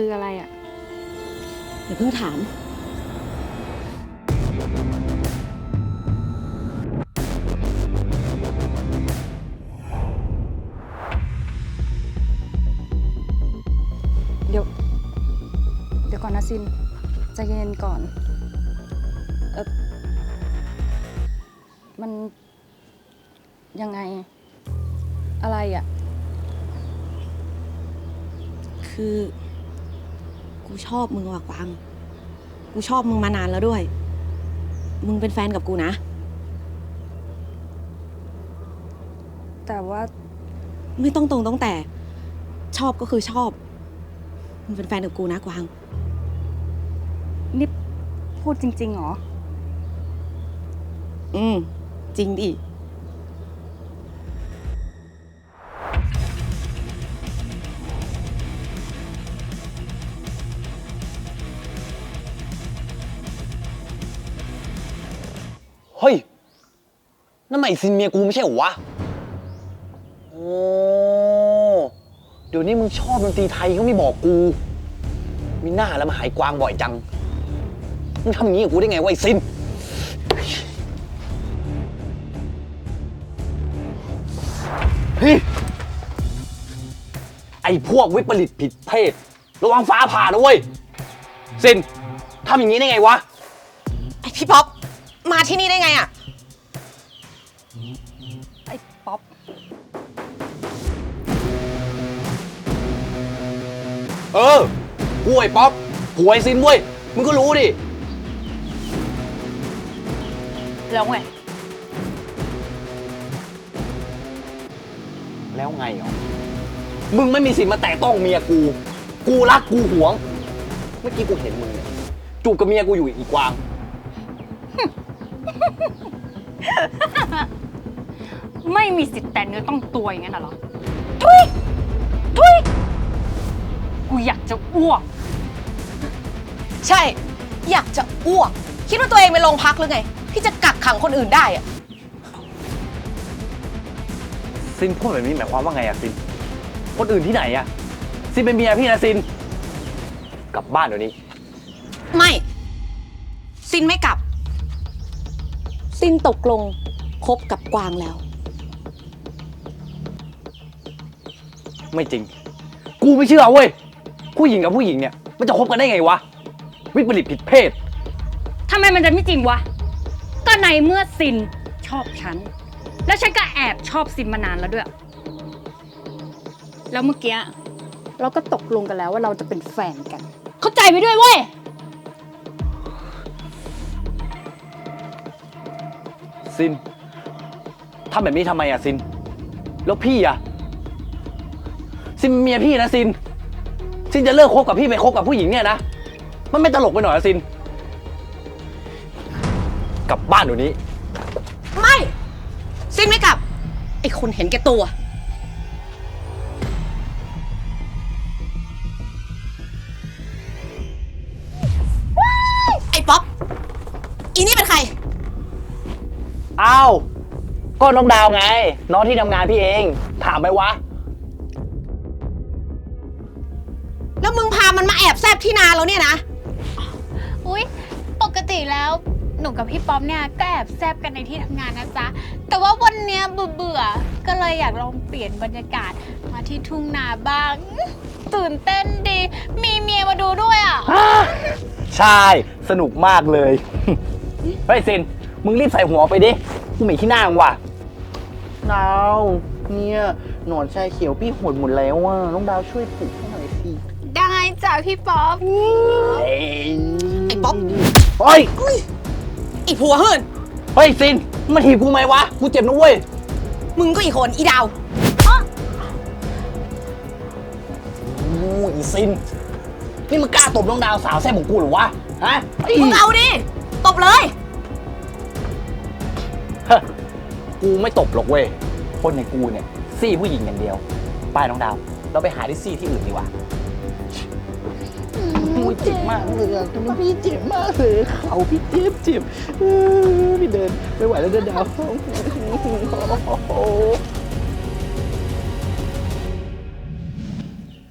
คืออะไรอะอย่าเพิ่งถาม เดี๋ยว เดี๋ยวก่อนนะซินใจเย็นก่อน เออมันยังไง อะไรอะ คือ กูชอบมึงว่ะกวาง กูชอบมึงมานานแล้วด้วย มึงเป็นแฟนกับกูนะ แต่ว่าไม่ต้องตรงต้องแต่ ชอบก็คือชอบ มึงเป็นแฟนกับกูนะกวาง นี่พูดจริงๆเหรอ อืม จริงดิ ฮ้ยนั่นมันไอซินเมียกูไม่ใช่เหรอวะ โอ้ เดี๋ยวนี้มึงชอบดนตรีไทยก็ไม่บอกกู มีหน้าแล้วมาหายกวางบ่อยจัง มึงทำอย่างนี้กับกูได้ไงวะไอซิน เฮ้ย ไอพวกวิปริตผิดเพศ ระวังฟ้าผ่านะเว้ย ซิน ทำอย่างนี้ได้ไงวะ ไอพี่ป๊อป มาที่นี่ได้ไงอะไอ้ป๊อป เออกูไอ้ป๊อปกูไอ้ซินเว้ย มึงก็รู้ดิ แล้วไง แล้วไงอะมึงไม่มีสิทธิ์มาแตะต้องเมียกู กูรักกูหวง เมื่อกี้กูเห็นมึงเนี่ยจูบกับเมียกูอยู่อีกวาง ไม่มีสิทธิ์แต่เนื้อต้องตัวอย่างนั้นน่ะเหรอ ทุย ทุย กูอยากจะอ้วก ใช่ อยากจะอ้วก คิดว่าตัวเองไปโรงพักหรือไง ที่จะกักขังคนอื่นได้อะซินพูดแบบนี้หมายความว่าไงอะซิน คนอื่นที่ไหนอะซินเป็นเมียพี่นะซิน กลับบ้านเดี๋ยวนี้ ไม่ ซินไม่กลับ ซินตกลงคบกับกวางแล้ว ไม่จริง กูไม่เชื่อเว้ย ผู้หญิงกับผู้หญิงเนี่ย มันจะคบกันได้ไงวะ วิปริตผิดเพศ ทำไมมันจะไม่จริงวะ ก็ในเมื่อซินชอบฉัน แล้วฉันก็แอบชอบซินมานานแล้วด้วย แล้วเมื่อกี้เราก็ตกลงกันแล้วว่าเราจะเป็นแฟนกัน เข้าใจไปด้วยเว้ย ซินทำแบบนี้ทำไมอะซิน แล้วพี่อะซินเมียพี่นะซิน ซินจะเลิกคบกับพี่ไปคบกับผู้หญิงเนี่ยนะ มันไม่ตลกไปหน่อยอะซิน กลับบ้านเดี๋ยวนี้ ไม่ ซินไม่กลับ ไอคนเห็นแก่ตัวาว ก็น้องดาวไง น้องที่ทำงานพี่เอง ถามไหมวะ แล้วมึงพามันมาแอบแซบที่นาเราเนี่ยนะ อุ๊ย ปกติแล้วหนูกับพี่ป๊อปเนี่ยก็แอบแซบกันในที่ทำงานนะจ๊ะ แต่ว่าวันเนี้ยเบื่อเบื่อๆก็เลยอยากลองเปลี่ยนบรรยากาศมาที่ทุ่งนาบ้างอื้อตื่นเต้นดี มีเมียมาดูด้วยอะ ใช่ สนุกมากเลย เฮ้ยซิน มึงรีบใส่หัวไปดิ กูเหม็นขี้หน้ามึงว่ะดาวเนี่ยหนอนชายเขียวพี่หดหมดแล้วอะน้องดาวช่วยปลุกให้หน่อยสิได้จ้ะพี่ป๊อป ไอป๊อป เฮ้ย ไอผัวเฮิร์นเฮ้ยซินมึงมาถีบกูไหมวะ กูเจ็บนะเว้ย มึงก็อีกคนอีดาวโอ้ยอีซิน นี่มึงกล้าตบน้องดาวสาวแซ่บของกูเหรอวะ ฮะไอ้มึงเอาดิ ตบเลยเฮ้ย กูไม่ตบหรอกเว้ย คนในกูเนี่ยซี่ผู้หญิงอย่างเดียว ไปน้องดาว เราไปหาที่ซี่ที่อื่นดีกว่าโอ้ยเจ็บมากเลยอะทำไมพี่เจ็บมากเลยเขาพี่เจ็บเจ็บเออพี่เดินไม่ไหวแล้วเดินดาว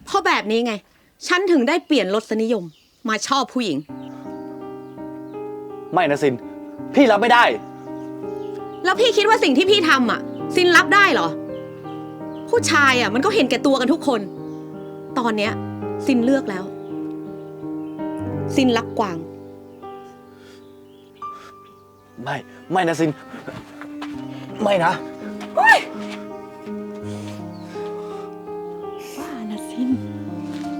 เพราะแบบนี้ไง ฉันถึงได้เปลี่ยนรสนิยม มาชอบผู้หญิง ไม่นะซิน พี่รับไม่ได้ แล้วพี่คิดว่าสิ่งที่พี่ทำอะ ซินรับได้เหรอ ผู้ชายอะ มันก็เห็นแก่ตัวกันทุกคน ตอนเนี้ย ซินเลือกแล้ว ซินรักกวาง ไม่ ไม่นะซิน ไม่นะ ว่านะซิน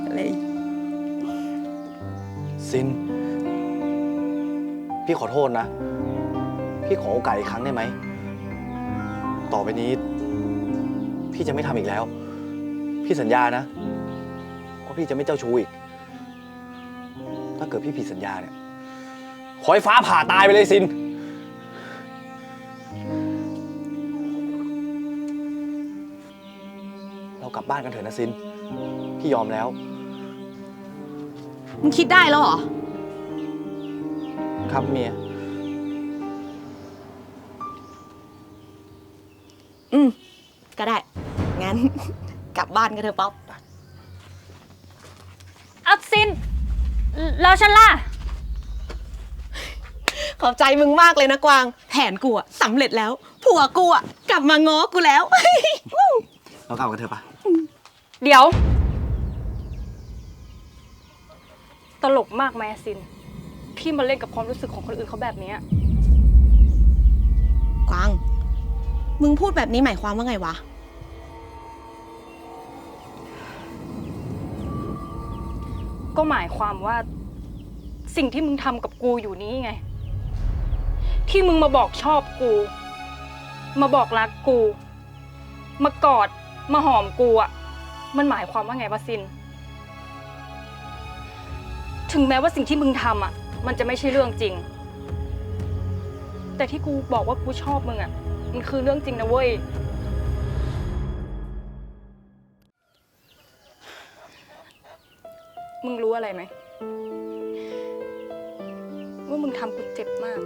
อะไร ซิน พี่ขอโทษนะ พี่ขอโอกาสอีกครั้งได้ไหม ต่อไปนี้ พี่จะไม่ทำอีกแล้ว พี่สัญญานะว่าพี่จะไม่เจ้าชู้อีก ถ้าเกิดพี่ผิดสัญญาเนี่ย ขอให้ฟ้าผ่าตายไปเลยซิน เรากลับบ้านกันเถอะนะซิน พี่ยอมแล้ว มึงคิดได้แล้วเหรอ ครับเมีย อืม ก็ได้ งั้น กลับบ้านกันเถอะป๊อป อัพซินแล้วฉันล่ะ ขอบใจมึงมากเลยนะกวาง แผนกูอะสำเร็จแล้ว ผัวกูอะกลับมาง้อกูแล้ว เรากลับกันเถอะปะเดี๋ยว ตลกมากไหมอะซิน พี่มาเล่นกับความรู้สึกของคนอื่นเขาแบบเนี้ย กวาง มึงพูดแบบนี้หมายความว่าไงวะ ก็หมายความว่าสิ่งที่มึงทำกับกูอยู่นี้ไง ที่มึงมาบอกชอบกู มาบอกรักกู มากอด มาหอมกูอะมันหมายความว่าไงวะซิน ถึงแม้ว่าสิ่งที่มึงทำอะมันจะไม่ใช่เรื่องจริง แต่ที่กูบอกว่ากูชอบมึงอะ มันคือเรื่องจริงนะเว้ย มึงรู้อะไรไหม ว่ามึงทำกูเจ็บมาก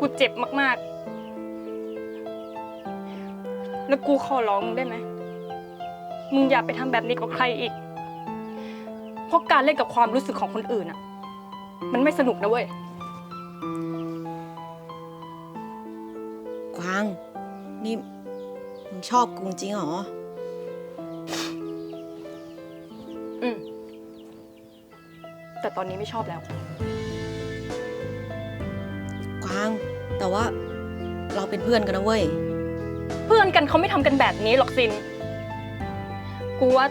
กูเจ็บมาก ๆ แล้วกูขอร้องมึงได้ไหม มึงอย่าไปทำแบบนี้กับใครอีก เพราะการเล่นกับความรู้สึกของคนอื่นอะมันไม่สนุกนะเว้ย กวางนี่มึงชอบกูจริงเหรอ อืม แต่ตอนนี้ไม่ชอบแล้ว กวาง แต่ว่าเราเป็นเพื่อนกันนะเว้ย เพื่อนกันเขาไม่ทำกันแบบนี้หรอกซิน กูว่า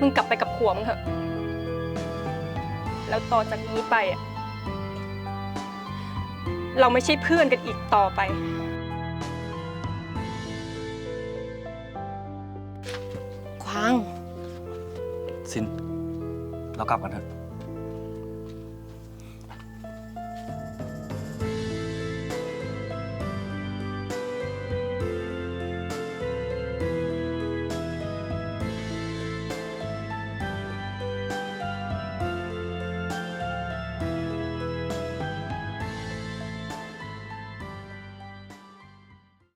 มึงกลับไปกับผัวมึงเถอะ แล้วต่อจากนี้ไปอะ เราไม่ใช่เพื่อนกันอีกต่อไปกวาง ซิน เรากลับกันเถอะ